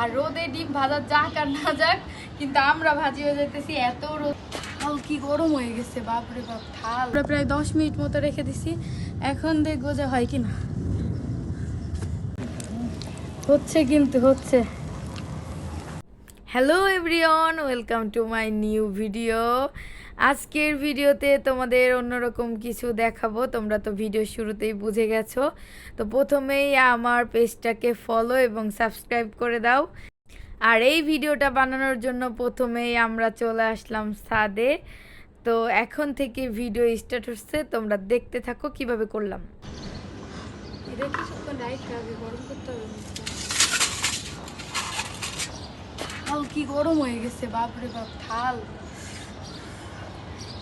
আর রোদে ডিম ভাজা যাক আর না যাক, কিন্তু আমরা ভাজি হয়ে যেতেছি এত রোদ। থাল কি গরম হয়ে গেছে, বাপরে বাপ, থাল। আমরা প্রায় দশ মিনিট মতো রেখে দিছি। এখন দেখব যে হয় কি না হচ্ছে কিন্তু হচ্ছে। Hello everyone, welcome to my new video. আজকের ভিডিওতে তোমাদের অন্যরকম কিছু দেখাবো। তোমরা তো ভিডিও শুরুতেই বুঝে গেছো। তো প্রথমেই আমার পেজটাকে ফলো এবং সাবস্ক্রাইব করে দাও। আর এই ভিডিওটা বানানোর জন্য প্রথমেই আমরা চলে আসলাম সাদে তো এখন থেকে ভিডিও স্টার্ট হচ্ছে। তোমরা দেখতে থাকো কীভাবে করলাম। কি গরম হয়ে গেছে, বাপরে বাপ, থাল।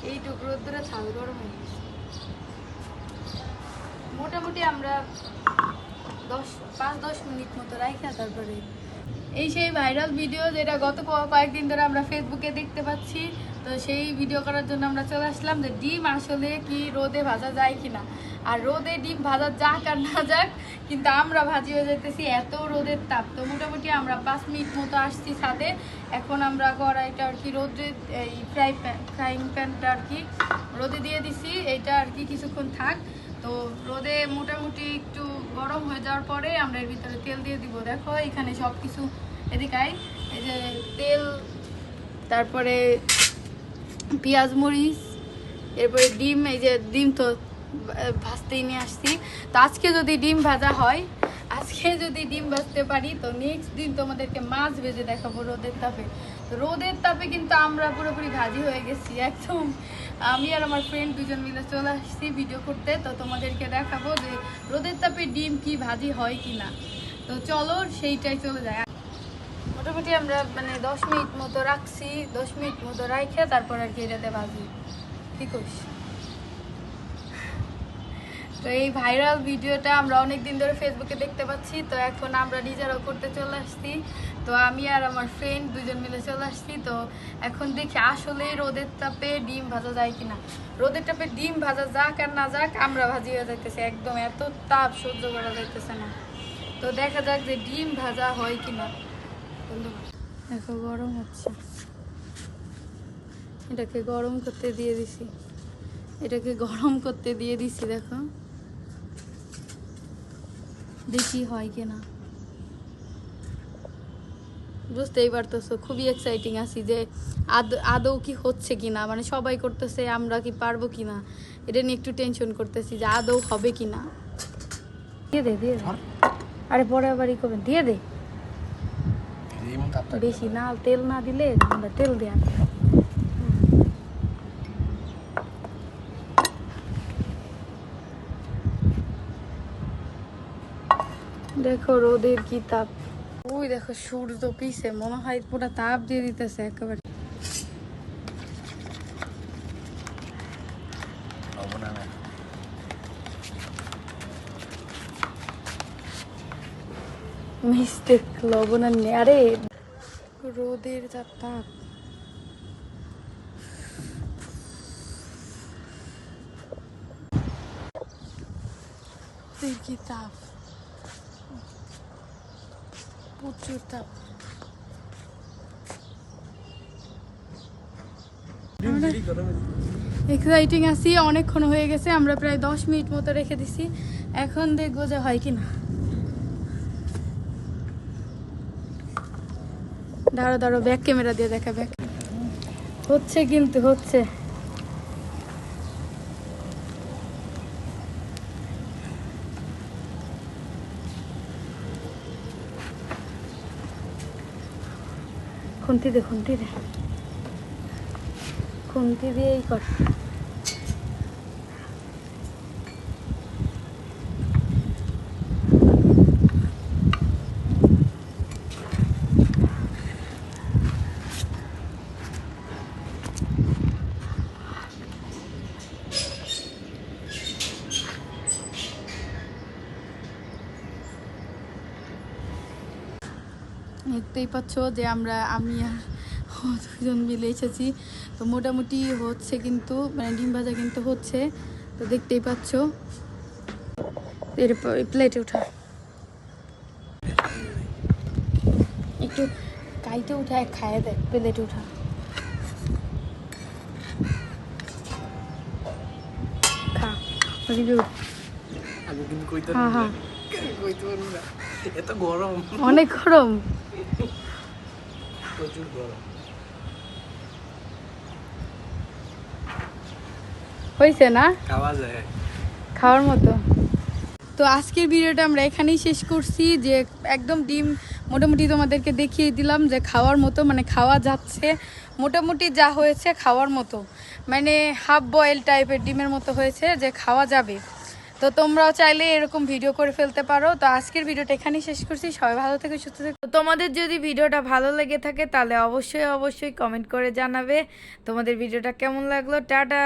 এইটুকু দ্বারা ছাল গরম হয়ে গেছে। মোটামুটি আমরা দশ, পাঁচ, দশ মিনিট মতো রাখা তারপরে। এই সেই ভাইরাল ভিডিও যেটা গত কয়েকদিন ধরে আমরা ফেসবুকে দেখতে পাচ্ছি তো সেই ভিডিও করার জন্য আমরা চলে আসলাম যে ডিম আসলে কি রোদে ভাজা যায় কিনা। আর রোদে ডিম ভাজা যাক আর না যাক, কিন্তু আমরা ভাজি হয়ে যেতেছি এত রোদের তাপ। তো মোটামুটি আমরা পাঁচ মিনিট মতো আসছি সাথে এখন আমরা কড়াইটা আর কি রোদে, এই ফ্রাই প্যান ফ্রাইং প্যানটা আর কি রোদে দিয়ে দিছি। এটা আর কি কিছুক্ষণ থাক। তো রোদে মোটামুটি একটু গরম হয়ে যাওয়ার পরে আমরা এর ভিতরে তেল দিয়ে দিব। দেখো এখানে সব কিছু এদিকাই এই যে তেল, তারপরে পেঁয়াজ, মরিচ, এরপরে ডিম, এই যে ডিম তো ভাজতেই নিয়ে আসছি। তো আজকে যদি ডিম ভাজা হয়, আজকে যদি ডিম ভাজতে পারি, তো নেক্সট দিন তোমাদেরকে মাছ ভেজে দেখাবো রোদের তাপে। তো রোদের তাপে কিন্তু আমরা পুরোপুরি ভাজি হয়ে গেছি, একদম। আমি আর আমার ফ্রেন্ড দুজন মিলে চলে আসছি ভিডিও করতে। তো তোমাদেরকে দেখাবো যে রোদের তাপে ডিম কি ভাজি হয় কি না তো চলো, সেইটাই চলে যায়। মোটামুটি আমরা মানে দশ মিনিট মতো রাখছি, দশ মিনিট মতো রাখে তারপর আর কি এটাতে ভাজি কি করিস? তো এই ভাইরাল ভিডিওটা আমরা অনেক দিন ধরে ফেসবুকে দেখতে পাচ্ছি, তো এখন আমরা নিজেরাও করতে চলে আসছি। তো আমি আর আমার ফ্রেন্ড দুজন মিলে চলে আসছি, তো এখন দেখি আসলে রোদের তাপে ডিম ভাজা যায় কিনা। রোদের তাপে ডিম ভাজা যাক আর না যাক, আমরা ভাজি হয়ে যাইতেছে একদম, এত তাপ সহ্য করা যাইতেছে না। তো দেখা যাক যে ডিম ভাজা হয় কিনা। দেখো গরম হচ্ছে। এটাকে গরম করতে দিয়ে দিছি। এটাকে গরম করতে দিয়ে দিছি দেখো। দেখি হয় কিনা। বুঝতেই পারতেছো খুবই এক্সাইটিং আছি যে আদ- আদৌ কি হচ্ছে কিনা। মানে সবাই করতেছে আমরা কি পারব কিনা। এটা নিয়ে একটু টেনশন করতেছি যে আদৌ হবে কিনা। দিয়ে দে দিয়ে দে। আরে পরে আবার ই করবেন দিয়ে দে। বেশি না তেল না দিলে আমরা তেল দেয়া দেখো রোদের কি তাপ। ওই দেখো সূর্য পিছে মনে হয় পুরো তাপ দিয়ে দিতেছে একেবারে। মিস্টেক লবণ আর। আরে রোদের যা তাপ। কি তাপ? প্রচুর তাপ। এক্সাইটিং আছি, অনেকক্ষণ হয়ে গেছে, আমরা প্রায় দশ মিনিট মতো রেখে দিছি। এখন দেখব যে হয় কি দাঁড়ো দাঁড়ো ব্যাক ক্যামেরা দিয়ে দেখা ব্যাক হচ্ছে কিন্তু, হচ্ছে। খুন্তি দে খুন্তি দে। খুন্তি দিয়েই কর। দেখতেই পাচ্ছ যে আমরা আমি আর দুজন মিলে এসেছি। তো মোটামুটি হচ্ছে কিন্তু মানে ডিম ভাজা কিন্তু হচ্ছে তো দেখতেই পাচ্ছ। এর প্লেটে ওঠা একটু কাইতে উঠায় খায় দেয় প্লেটে উঠা। খা উঠ। হ্যাঁ, হ্যাঁ। এত গরম। অনেক গরম। প্রচুর গরম। হয়েছে না? খাওয়া যায়। খাওয়ার মতো। তো আজকের ভিডিওটা আমরা এখানেই শেষ করছি যে একদম ডিম মোটামুটি তোমাদেরকে দেখিয়ে দিলাম যে খাওয়ার মতো মানে খাওয়া যাচ্ছে। মোটামুটি যা হয়েছে খাওয়ার মতো। মানে হাফ বয়েল টাইপের ডিমের মতো হয়েছে যে খাওয়া যাবে। তো তোমরাও চাইলে এরকম ভিডিও করে ফেলতে পারো। তো আজকের ভিডিওটা এখানেই শেষ করছি। সবাই ভালো থেকে, সুস্থ থেকে। তোমাদের যদি ভিডিওটা ভালো লেগে থাকে, তাহলে অবশ্যই অবশ্যই কমেন্ট করে জানাবে। তোমাদের ভিডিওটা কেমন লাগল? টাটা!